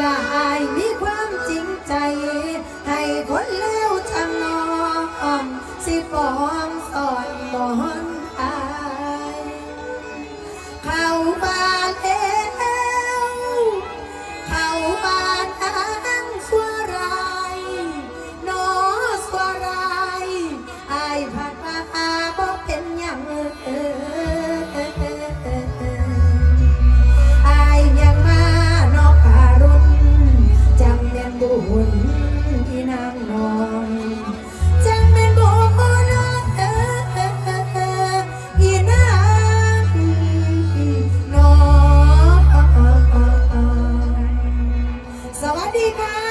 ละอายมีความจริงใจ ให้คนแล้วจันองสิปอง ดีค่ะ